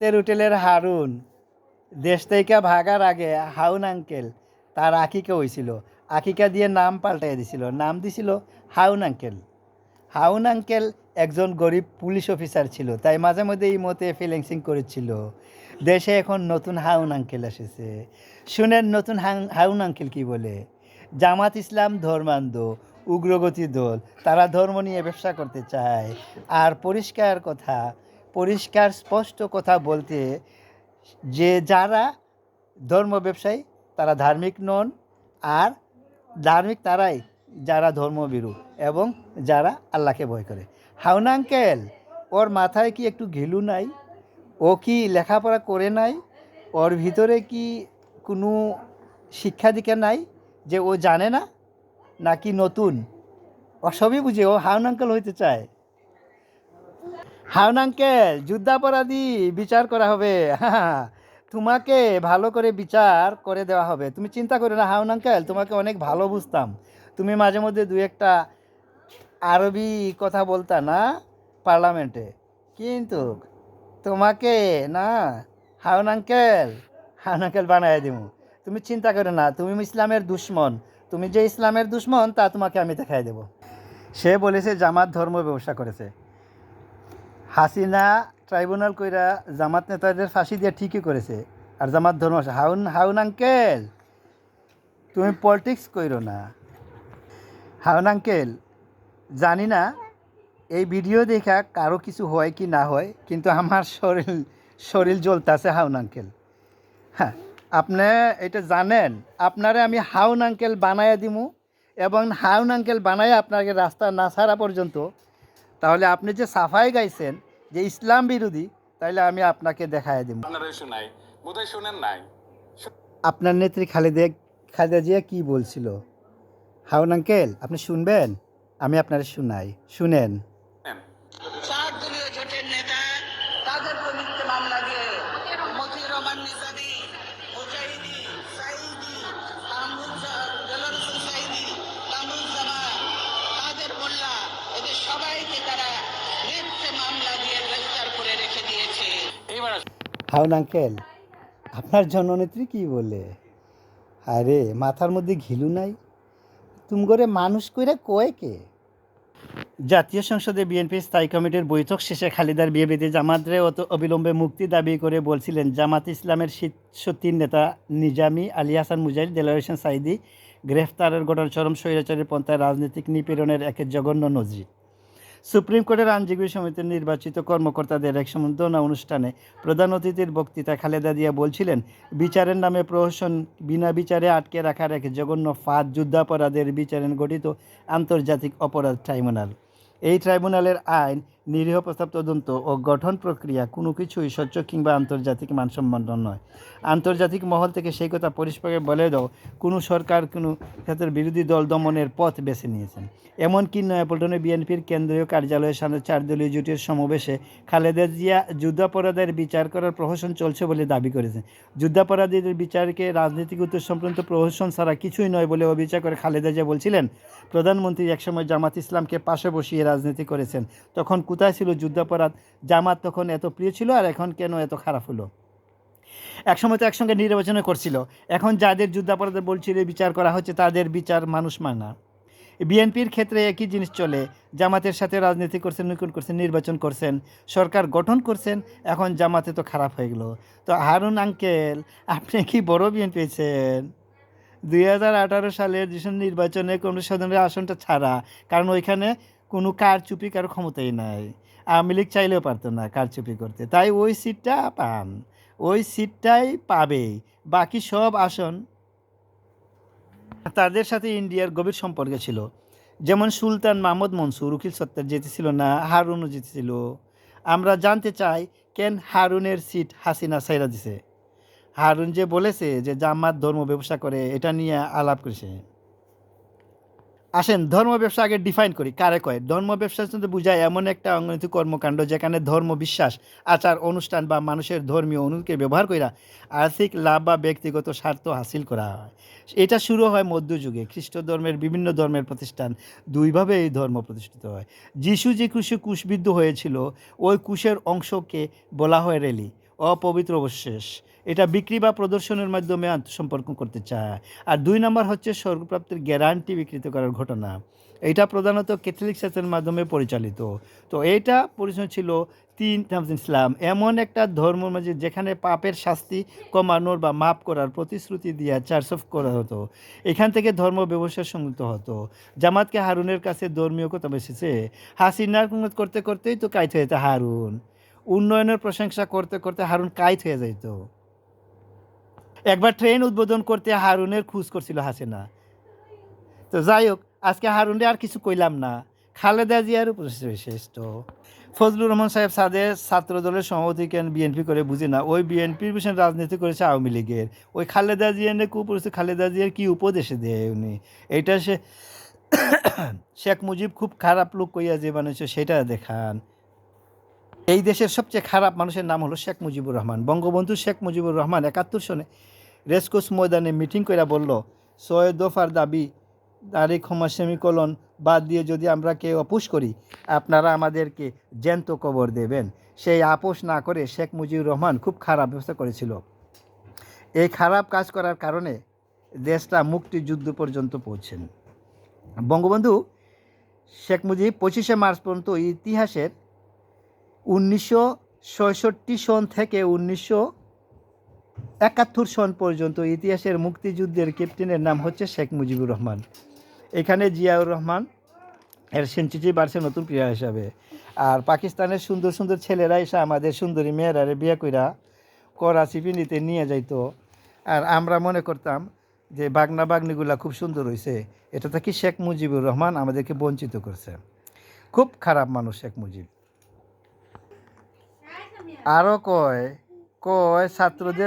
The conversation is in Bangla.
হোটেলের হারুন। দেশ থেকে ভাগার আগে হাউন আঙ্কেল তার আকিকা হয়েছিল আকিকা দিয়ে নাম পাল্টাই দিছিল। নাম দিছিল হাউন আঙ্কেল। হাউন আঙ্কেল একজন গরিব পুলিশ অফিসার ছিল। তাই মাঝে মধ্যে এই মতে ফিলিংসিং করেছিল। দেশে এখন নতুন হাউন আঙ্কেল এসেছে। শুনেন, নতুন হাউন আঙ্কেল কি বলে? জামাত ইসলাম ধর্মান্ধ, উগ্রগতি দল, তারা ধর্ম নিয়ে ব্যবসা করতে চায়। আর পরিষ্কার কথা পরিষ্কার, স্পষ্ট কথা বলতে যে যারা ধর্ম ব্যবসায়ী, তারা ধার্মিক নন আর ধার্মিক তারাই যারা ধর্মবিরু এবং যারা আল্লাহকে ভয় করে। হাউন আঙ্কেল, ওর মাথায় কি একটু ঘিলু নাই? ও কি লেখাপড়া করে নাই? ওর ভিতরে কি কোনো শিক্ষা দীক্ষা নাই যে ও জানে না? নাকি নতুন? ও সবই বুঝে ও হাউন আঙ্কেল হইতে চায়। হাউন আঙ্কেল, যুদ্ধাপরাধী, বিচার করা হবে। তোমাকে ভালো করে বিচার করে দেওয়া হবে। তুমি চিন্তা করো না হাউন আঙ্কেল, তোমাকে অনেক ভালো বুঝতাম। তুমি মাঝে মধ্যে দু একটা আরবি কথা বলতা না পার্লামেন্টে। কিন্তু তোমাকে না, হাউন আঙ্কেল হাউন আঙ্কেল বানাই দিব তুমি চিন্তা করো না, তুমি ইসলামের দুশ্মন। তুমি যে ইসলামের দুশ্মন, তা তোমাকে আমি দেখাই দেব। সে বলেছে, জামাত ধর্ম ব্যবসা করেছে। হাসিনা ট্রাইব্যুনাল কইরা জামাত নেতাদের ফাঁসি দিয়ে ঠিকই করেছে। আর জামাত ধর্ম হাউন হাউন আঙ্কেল, তুমি পলিটিক্স কইরো না। হাউন আঙ্কেল, জানি না এই ভিডিও দেখা কারও কিছু হয় কি না হয়, কিন্তু আমার শরীর শরীর জ্বলতাছে হাউন আঙ্কেল। হ্যাঁ আপনি এটা জানেন, আপনারে আমি হাউন আঙ্কেল বানাইয়া দিমু এবং হাউন আঙ্কেল বানাই আপনাকে রাস্তা না ছাড়া পর্যন্ত, তাহলে আপনি যে সাফাই গাইছেন যে ইসলাম বিরোধী তাইলে আমি আপনাকে দেখাই দেব শোনাই বোধহয় শোনেন নাই। আপনার নেত্রী খালেদা খালেদা জিয়া কি বলছিল? হাউন আঙ্কেল আপনি শুনবেন? আমি আপনার শুনাই শুনেন। জোটের নেতা তাদের মামলা দিয়ে হাউন আঙ্কেল আপনার জননেত্রী কি বলে? আরে, মাথার মধ্যে ঘিলু নাই। তুম করে মানুষ কইরা কয় কে? জাতীয় সংসদে বিএনপি স্থায়ী কমিটির বৈঠক শেষে খালিদার বিয়ে বেঁধে জামাতরে অত অবিলম্বে মুক্তি দাবি করে বলছিলেন জামাত ইসলামের শীর্ষ নেতা নিজামি আলী হাসান মুজাহিদ দেলার হোসেন সাইদি গ্রেফতারের ঘটনা চরম স্বৈরাচারের পন্থায় রাজনৈতিক নিপীড়নের এক জঘন্য নজির। সুপ্রিম কোর্টের আইনজীবী সমিতির নির্বাচিত কর্মকর্তাদের এক সম্বর্ধনা অনুষ্ঠানে প্রধান অতিথির বক্তৃতা খালেদা দিয়া বলছিলেন, বিচারের নামে প্রহসন বিনা বিচারে আটকে রাখার এক জঘন্য ফাঁদ যুদ্ধাপরাধের বিচারে গঠিত আন্তর্জাতিক অপরাধ ট্রাইব্যুনাল। এই ট্রাইব্যুনালের আইন নিরীহ প্রস্তাব তদন্ত ও গঠন প্রক্রিয়া কোনো কিছুই স্বচ্ছ কিংবা আন্তর্জাতিক মানসম্পন্ন নয়। আন্তর্জাতিক মহল থেকে সেই কথা পরিষ্কার বলে দাও, কোনো সরকার কোনো ক্ষেত্রে বিরোধী দল দমনের পথ বেছে নিয়েছেন। এমনকি নয়াপল্টনে বিএনপির কেন্দ্রীয় কার্যালয়ের সামনে চার দলীয় জোটের সমাবেশে খালেদা জিয়া যুদ্ধাপরাধের বিচার করার প্রহসন চলছে বলে দাবি করেছেন। যুদ্ধাপরাধীদের বিচারকে রাজনৈতিক উত্তর সম্পর্কিত প্রহসন ছাড়া কিছুই নয় বলে অভিযোগ করে খালেদা জিয়া বলছিলেন, প্রধানমন্ত্রী একসময় জামাত ইসলামকে পাশে বসিয়ে রাজনীতি করেছেন। তখন কোথায় ছিল যুদ্ধাপরাধ জামাত তখন এত প্রিয় ছিল আর এখন কেন এত খারাপ হলো? একসময় তো একসঙ্গে নির্বাচনে করছিল। এখন যাদের যুদ্ধাপরাধে বলছিল বিচার করা হচ্ছে, তাদের বিচার মানুষ মানা বিএনপির ক্ষেত্রে একই জিনিস চলে। জামাতের সাথে রাজনীতি করছেন নৈকুন করছেন, নির্বাচন করছেন, সরকার গঠন করছেন, এখন জামাতে তো খারাপ হয়ে গেলো। তো হারুন আঙ্কেল, আপনি কি বড় বিএনপি পেয়েছেন দুই হাজার আঠারো সালের যেসব নির্বাচনে কোনো সদনের আসনটা ছাড়া, কারণ ওইখানে কোনো কারচুপি কারও ক্ষমতাই নাই। আওয়ামী লীগ চাইলেও পারতো না কারচুপি করতে। তাই ওই সিটটা পান। ওই সিটটাই পাবে। বাকি সব আসন তাদের সাথে ইন্ডিয়ার গভীর সম্পর্ক ছিল। যেমন সুলতান মাহমুদ মনসুর, উকিল সত্তার জিতেছিল না, হারুনও জিতেছিল আমরা জানতে চাই, কেন হারুনের সিট হাসিনা সাইরা দিছে? হারুন যে বলেছে যে জামাত ধর্ম ব্যবসা করে, এটা নিয়ে আলাপ করেছে। আসেন, ধর্ম ব্যবসা আগে ডিফাইন করি, কারে কয়? ধর্ম ব্যবসা কিন্তু বোঝায় এমন একটা অঙ্গনৈতিক কর্মকাণ্ড যেখানে ধর্ম বিশ্বাস, আচার, অনুষ্ঠান বা মানুষের ধর্মীয় অনুকে ব্যবহার করা আর্থিক লাভ বা ব্যক্তিগত স্বার্থ হাসিল করা হয়। এটা শুরু হয় মধ্যযুগে। খ্রিস্ট ধর্মের বিভিন্ন ধর্মের প্রতিষ্ঠান দুইভাবে এই ধর্ম প্রতিষ্ঠিত হয়। যিশু যে কুশে কুশবিদ্ধ হয়েছিল, ওই কুশের অংশকে বলা হয় রেলি। অপবিত্র অবশেষ। এটা বিক্রি বা প্রদর্শনের মাধ্যমে আত্মসম্পর্ক করতে চায়। আর দুই নম্বর হচ্ছে স্বর্গপ্রাপ্তির গ্যারান্টি বিকৃত করার ঘটনা। এটা প্রধানত ক্যাথলিক চার্চের মাধ্যমে পরিচালিত। তো এটা পরিচয় ছিল তিন ইসলাম। এমন একটা ধর্ম মাঝে যেখানে পাপের শাস্তি কমানোর বা মাপ করার প্রতিশ্রুতি দিয়ে চার্চ অফ করা হতো। এখান থেকে ধর্ম ব্যবসার সংযুক্ত হতো। জামাতকে হারুনের কাছে ধর্মীয় কথা এসেছে হাসিনার করতে করতেই তো কাইতে হারুন। উন্নয়নের প্রশংসা করতে করতে হারুন কাইত হয়ে যাইত একবার ট্রেন উদ্বোধন করতে হারুনের খুঁজ করছিল হাসিনা। তো যাই হোক, আজকে হারুনে আর কিছু কইলাম না। খালেদা জিয়ার শ্রেষ্ঠ ফজলুর রহমান সাহেব সাদের ছাত্র দলের সভাপতি কেন বিএনপি করে বুঝি না, ওই বিএনপির বিষয়ে রাজনীতি করেছে আওয়ামী লীগের। ওই খালেদা জিয়ার কু পরিস্থিতি খালেদা জিয়ার কী উপদেশে দেয় উনি? এইটা সে শেখ মুজিব খুব খারাপ লোক কইয়া যে মানুষ সেটা দেখান। এই দেশের সবচেয়ে খারাপ মানুষের নাম হলো শেখ মুজিবুর রহমান। বঙ্গবন্ধু শেখ মুজিবুর রহমান একাত্তর সনে রেসকোর্স ময়দানে মিটিং করে বলল, ছয় দফার দাবি, তারিখ ক্ষমা সেমিকলন বাদ দিয়ে যদি আমরা কেউ অপুষ করি, আপনারা আমাদেরকে জ্যান্ত কবর দেবেন। সেই আপোষ না করে শেখ মুজিবুর রহমান খুব খারাপ ব্যবস্থা করেছিল। এই খারাপ কাজ করার কারণে দেশটা মুক্তিযুদ্ধ পর্যন্ত পৌঁছেন। বঙ্গবন্ধু শেখ মুজিব পঁচিশে মার্চ পর্যন্ত ইতিহাসের উনিশশো সন থেকে উনিশশো একাত্তর সন পর্যন্ত ইতিহাসের মুক্তিযুদ্ধের ক্যাপ্টেনের নাম হচ্ছে শেখ মুজিবুর রহমান। এখানে জিয়াউর রহমান এর সেঞ্চুরি বাড়ছে নতুন প্লেয়ার হিসাবে। আর পাকিস্তানের সুন্দর সুন্দর ছেলেরা এসে আমাদের সুন্দরী মেয়েরা বিয়ে কইরা করাচি পিন্ডিতে নিয়ে যাইতো। আর আমরা মনে করতাম যে বাগনা বাগনিগুলা খুব সুন্দর হয়েছে এটা থেকে শেখ মুজিবুর রহমান আমাদেরকে বঞ্চিত করছে। খুব খারাপ মানুষ শেখ মুজিব। আরও কয় কয় ছাত্রদের